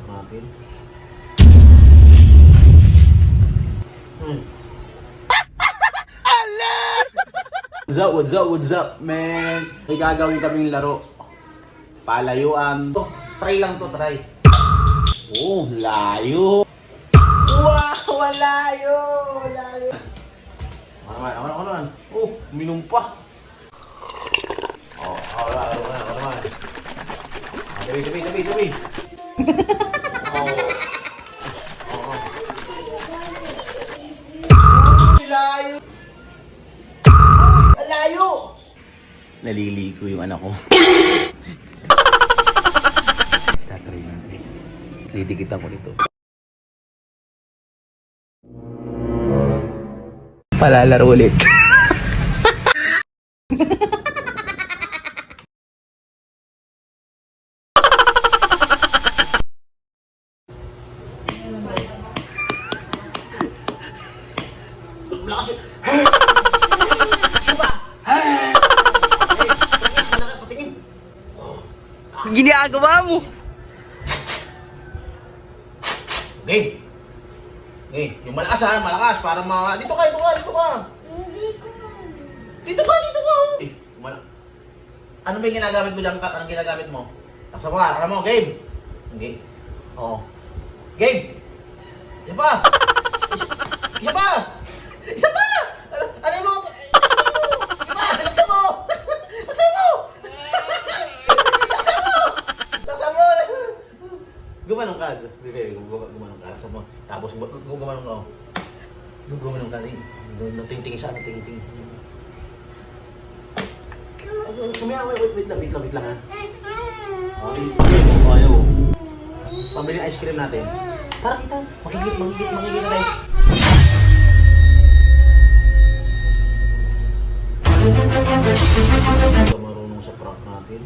stock natin. Hmm. what's up, what's up, what's up, man? May gagawin kaming laro. Palayuan. Oh, try lang to, try. Oh, layo. Wow, walayo, walayo. Ako naman, ako naman, ako naman. Oh, minum pa. Oh, ako naman, ako naman, ako naman. Ah, tabi, tabi, tabi, tabi. Uy, layo. Naliligo yung anak ko. Tatry natin. Didikitan ko nito. Palalaro ulit. Lakas yun. Isa pa. Eh, malaki, patingin. Ginagawa mo. Game. Game. Yung malakas ha, malakas. Para ma... Dito ka, dito ka, dito ka. Hindi ko. Dito ka, dito ka. Eh, mala... Ano ba yung ginagamit mo ka? Anong ginagamit mo? Taksa mo taksa mo, game. Game. Oo. Game. Isa pa. Isa, isa pa. Isa pa. Ano, ano mo? Isa pa, taksa mo. Taksa mo. Taksa mo. Taksa mo. Gumanong ka. Bebe, gumanong ka. Taksa mo. Tapos gu- gu- gumanong ka. oh. Gumanong ka. Natingting siya, natingting. Kumaya, wait, wait, wait lang, wait lang, wait lang ha. Okay, okay, ayaw. Pambili ng ice cream natin. Para kita, makikit, makikit, makikit na tayo. Marunong sa prank natin.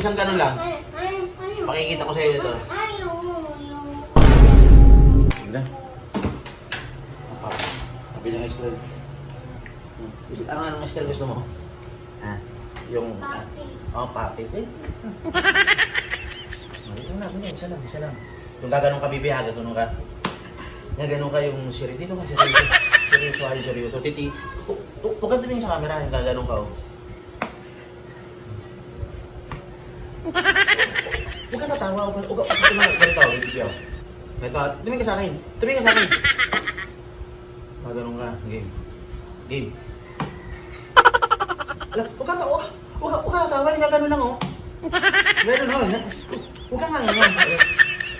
Isang ganun lang. Pakikita ko sa'yo ito. Ayaw, ayaw. Ganda. Pabili ng ice cream. Ang anong ice cream gusto mo? Ha? Yung... Papi. Oh, papi. Eh. Ito na, ganyan. Isa lang, isa lang. Yung gaganong ka, bibi, ha? Gano'n ka. Nga ganun ka yung siri. Dito ka, seryoso. Seryoso, ay, seryoso. Titi. hu- hu- Huwag ka tumingin sa camera. Yung gaganong ka, oh. Huwag ka natawa. Huwag ka, huwag ka, huwag ka, ganito, video. Ganito, tumingin ka sa akin. Tumingin ka sa akin. Gaganong ka. Game. Game. Huwag ka, huwag huwag ka, huwag ka natawa. Yung gaganong lang, oh. Ganun, oh. Huwag ka nga, ganun.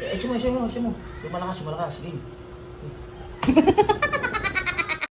Eh, eh, mo, mo, mo. Yung malakas, yung malakas. Game.